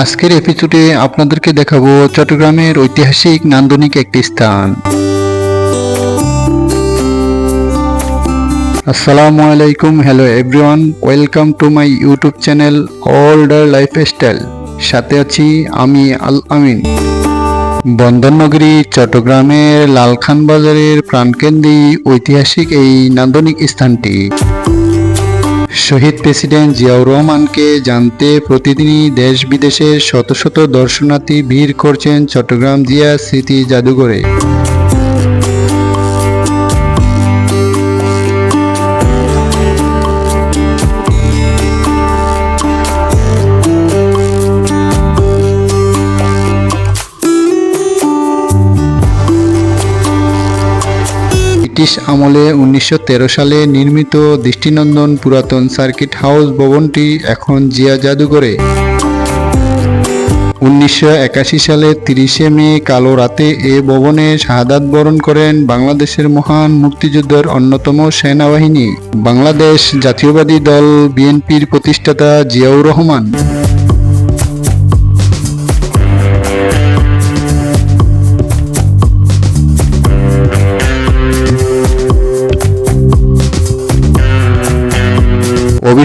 আজকের এপিসোডে আপনাদেরকে দেখাবো চট্টগ্রামের ঐতিহাসিক নান্দনিক একটি স্থান। আসসালামু আলাইকুম hello everyone welcome to my YouTube channel older lifestyle সাথে আছি আমি আল আমিন। বন্দরনগরী, চট্টগ্রামের লালখান বাজারের প্রাণকেন্দ্রী ঐতিহাসিক এই নান্দনিক স্থানটি। শহীদ প্রেসিডেন্ট জিয়াউর রহমানকে জানতে প্রতিদিনই দেশ বিদেশের শত শত দর্শনার্থী ভিড় করছেন চট্টগ্রাম জিয়া স্মৃতি জাদুঘরে। ব্রিটিশ আমলে উনিশশো তেরো সালে নির্মিত দৃষ্টিনন্দন পুরাতন সার্কিট হাউস ভবনটি এখন জিয়া জাদুঘরে। উনিশশো একাশি সালে তিরিশে মে কালো রাতে এ ভবনে শাহাদাত বরণ করেন বাংলাদেশের মহান মুক্তিযুদ্ধের অন্যতম সেনাবাহিনী। বাংলাদেশ জাতীয়বাদী দল বিএনপির প্রতিষ্ঠাতা জিয়াউর রহমান।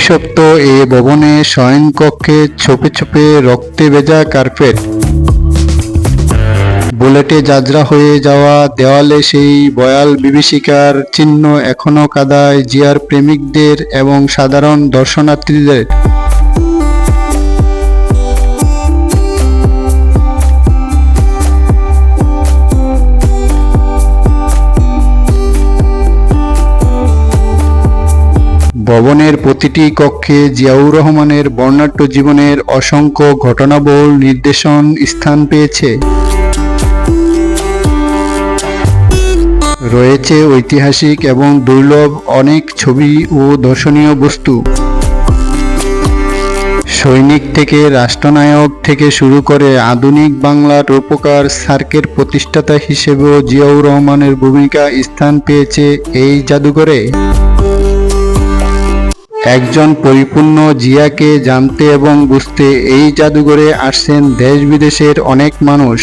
অভিশপ্ত এ ভবনে শয়নকক্ষে ছোপে ছোপে রক্তে ভেজা কার্পেট। বুলেটে যাজরা হয়ে যাওয়া দেওয়ালে সেই বয়াল বিভীষিকার চিহ্ন এখনও কাদায় জিয়ার প্রেমিকদের এবং সাধারণ দর্শনার্থীদের। ভবনের প্রতিটি কক্ষে জিয়াউর রহমানের বর্ণাঢ্য জীবনের অসংখ্য ঘটনাবহুল নির্দেশন স্থান পেয়েছে। রয়েছে ঐতিহাসিক এবং দুর্লভ অনেক ছবি ও দর্শনীয় বস্তু। সৈনিক থেকে রাষ্ট্রনায়ক থেকে শুরু করে আধুনিক বাংলার রূপকার সার্কের প্রতিষ্ঠাতা হিসেবেও জিয়াউর রহমানের ভূমিকা স্থান পেয়েছে এই জাদুঘরে। একজন পরিপূর্ণ জিয়াকে জানতে এবং বুঝতে এই জাদুঘরে আসছেন দেশ বিদেশের অনেক মানুষ।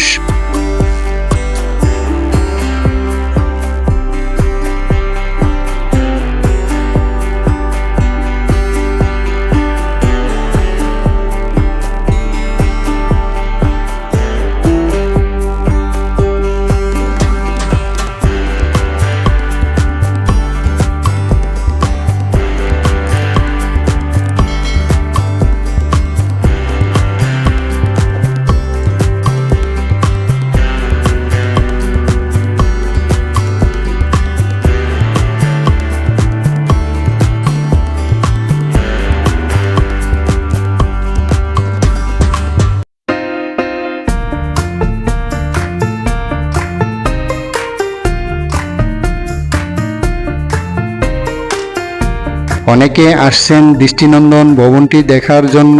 অনেকে আসছেন দৃষ্টিনন্দন ভবনটি দেখার জন্য।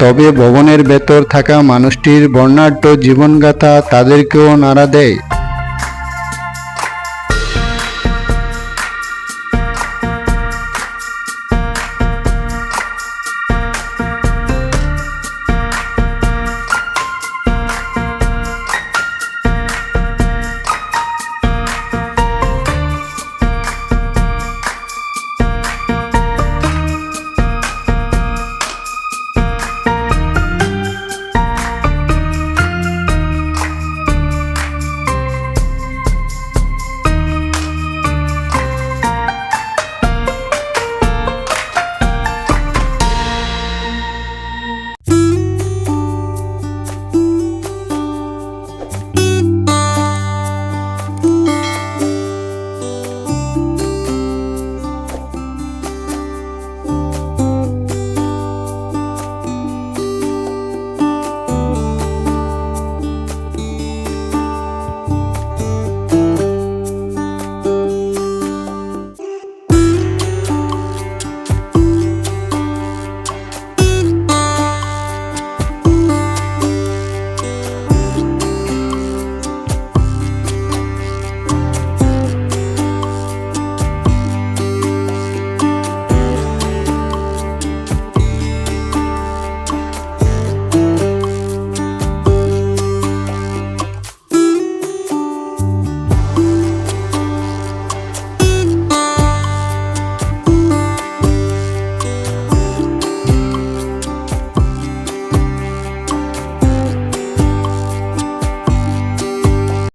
তবে ভবনের ভেতর থাকা মানুষটির বর্ণাঢ্য জীবনগাথা তাদেরকেও নাড়া দেয়।